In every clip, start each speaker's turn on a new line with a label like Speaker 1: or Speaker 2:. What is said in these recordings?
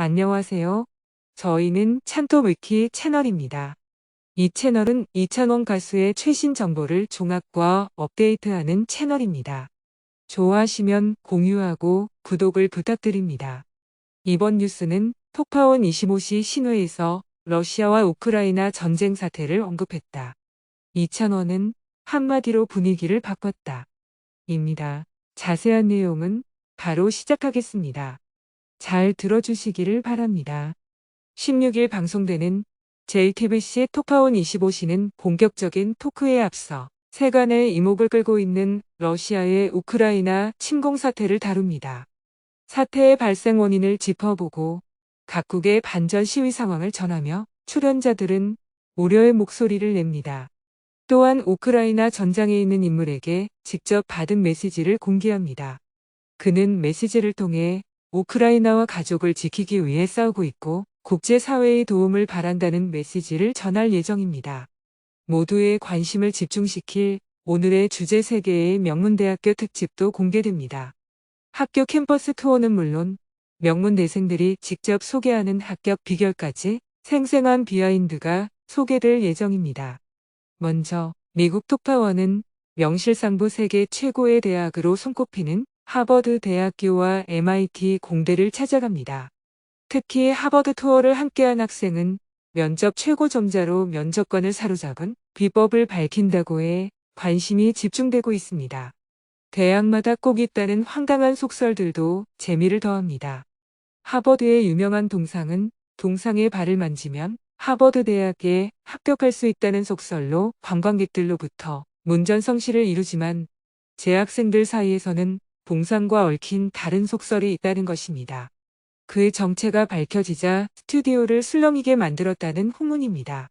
Speaker 1: 안녕하세요. 저희는 찬토위키 채널입니다. 이 채널은 이찬원 가수의 최신 정보를 종합과 업데이트하는 채널입니다. 좋아하시면 공유하고 구독을 부탁드립니다. 이번 뉴스는 톡파원 25시 신회에서 러시아와 우크라이나 전쟁 사태를 언급했다. 이찬원은 한마디로 분위기를 바꿨다. 입니다. 자세한 내용은 바로 시작하겠습니다. 잘 들어주시기를 바랍니다. 16일 방송되는 JTBC의 톡파원 25시는 본격적인 토크에 앞서 세간의 이목을 끌고 있는 러시아의 우크라이나 침공 사태를 다룹니다. 사태의 발생 원인을 짚어보고 각국의 반전 시위 상황을 전하며 출연자들은 우려의 목소리를 냅니다. 또한 우크라이나 전장에 있는 인물에게 직접 받은 메시지를 공개합니다. 그는 메시지를 통해 우크라이나와 가족을 지키기 위해 싸우고 있고 국제사회의 도움을 바란다는 메시지를 전할 예정입니다. 모두의 관심을 집중시킬 오늘의 주제 세계의 명문대학교 특집도 공개됩니다. 학교 캠퍼스 투어는 물론 명문 대생들이 직접 소개하는 합격 비결까지 생생한 비하인드가 소개될 예정입니다. 먼저 미국 톡파원은 명실상부 세계 최고의 대학으로 손꼽히는 하버드 대학교와 MIT 공대를 찾아갑니다. 특히 하버드 투어를 함께한 학생은 면접 최고점자로 면접관을 사로잡은 비법을 밝힌다고 해 관심이 집중되고 있습니다. 대학마다 꼭 있다는 황당한 속설들도 재미를 더합니다. 하버드의 유명한 동상은 동상의 발을 만지면 하버드 대학에 합격할 수 있다는 속설로 관광객들로부터 문전성시를 이루지만 재학생들 사이에서는 동상과 얽힌 다른 속설이 있다는 것입니다. 그의 정체가 밝혀지자 스튜디오를 술렁이게 만들었다는 후문입니다.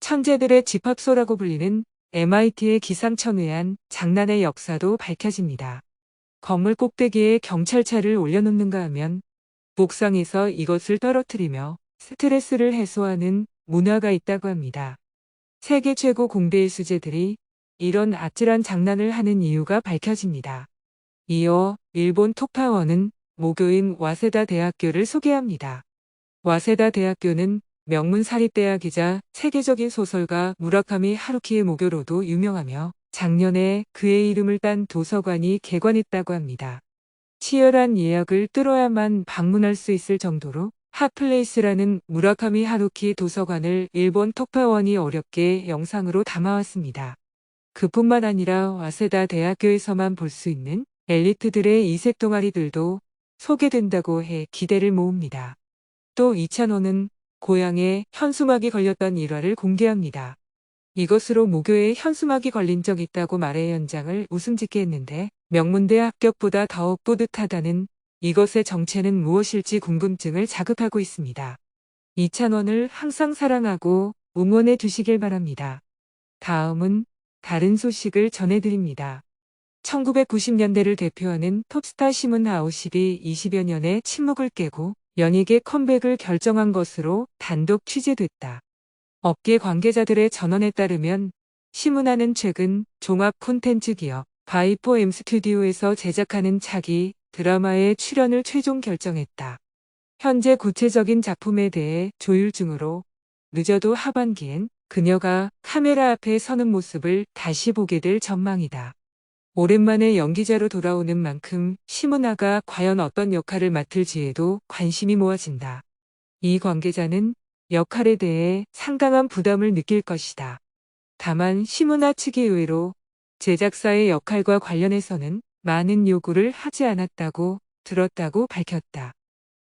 Speaker 1: 천재들의 집합소라고 불리는 MIT의 기상천외한 장난의 역사도 밝혀집니다. 건물 꼭대기에 경찰차를 올려놓는가 하면 목상에서 이것을 떨어뜨리며 스트레스를 해소하는 문화가 있다고 합니다. 세계 최고 공대의 수재들이 이런 아찔한 장난을 하는 이유가 밝혀집니다. 이어 일본 톡파원은 모교인 와세다 대학교를 소개합니다. 와세다 대학교는 명문 사립대학이자 세계적인 소설가 무라카미 하루키의 모교로도 유명하며 작년에 그의 이름을 딴 도서관이 개관했다고 합니다. 치열한 예약을 뚫어야만 방문할 수 있을 정도로 핫플레이스라는 무라카미 하루키 도서관을 일본 톡파원이 어렵게 영상으로 담아왔습니다. 그뿐만 아니라 와세다 대학교에서만 볼 수 있는 엘리트들의 이색 동아리들도 소개된다고 해 기대를 모읍니다. 또 이찬호는 고향에 현수막이 걸렸던 일화를 공개합니다. 이것으로 모교에 현수막이 걸린 적 있다고 말해 현장을 웃음 짓게 했는데 명문대 합격보다 더욱 뿌듯하다는 이것의 정체는 무엇일지 궁금증을 자극하고 있습니다. 이찬원을 항상 사랑하고 응원해 주시길 바랍니다. 다음은 다른 소식을 전해드립니다. 1990년대를 대표하는 톱스타 시문 아웃십이 20여 년의 침묵을 깨고 연예계 컴백을 결정한 것으로 단독 취재됐다. 업계 관계자들의 전언에 따르면 시문아는 최근 종합 콘텐츠 기업 바이포 M 스튜디오에서 제작하는 차기 드라마의 출연을 최종 결정했다. 현재 구체적인 작품에 대해 조율 중으로 늦어도 하반기엔 그녀가 카메라 앞에 서는 모습을 다시 보게 될 전망이다. 오랜만에 연기자로 돌아오는 만큼 시문아가 과연 어떤 역할을 맡을지에도 관심이 모아진다. 이 관계자는 역할에 대해 상당한 부담을 느낄 것이다. 다만 시문아 측의 의외로 제작사의 역할과 관련해서는 많은 요구를 하지 않았다고 들었다고 밝혔다.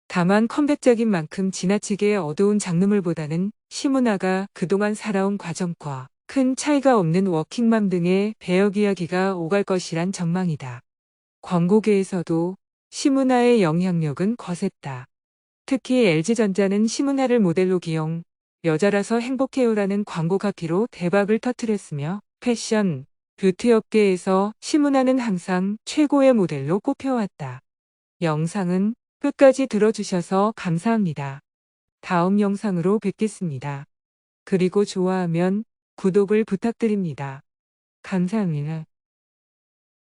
Speaker 1: 다만 컴백작인 만큼 지나치게 어두운 장르물보다는 시문아가 그동안 살아온 과정과 큰 차이가 없는 워킹맘 등의 배역 이야기가 오갈 것이란 전망이다. 광고계에서도 시문아의 영향력은 거셌다. 특히 LG전자는 시문아를 모델로 기용, 여자라서 행복해요라는 광고 카피로 대박을 터뜨렸으며 패션, 뷰티 업계에서 시문아는 항상 최고의 모델로 꼽혀왔다. 영상은 끝까지 들어주셔서 감사합니다. 다음 영상으로 뵙겠습니다. 그리고 좋아하면 구독을 부탁드립니다. 감사합니다.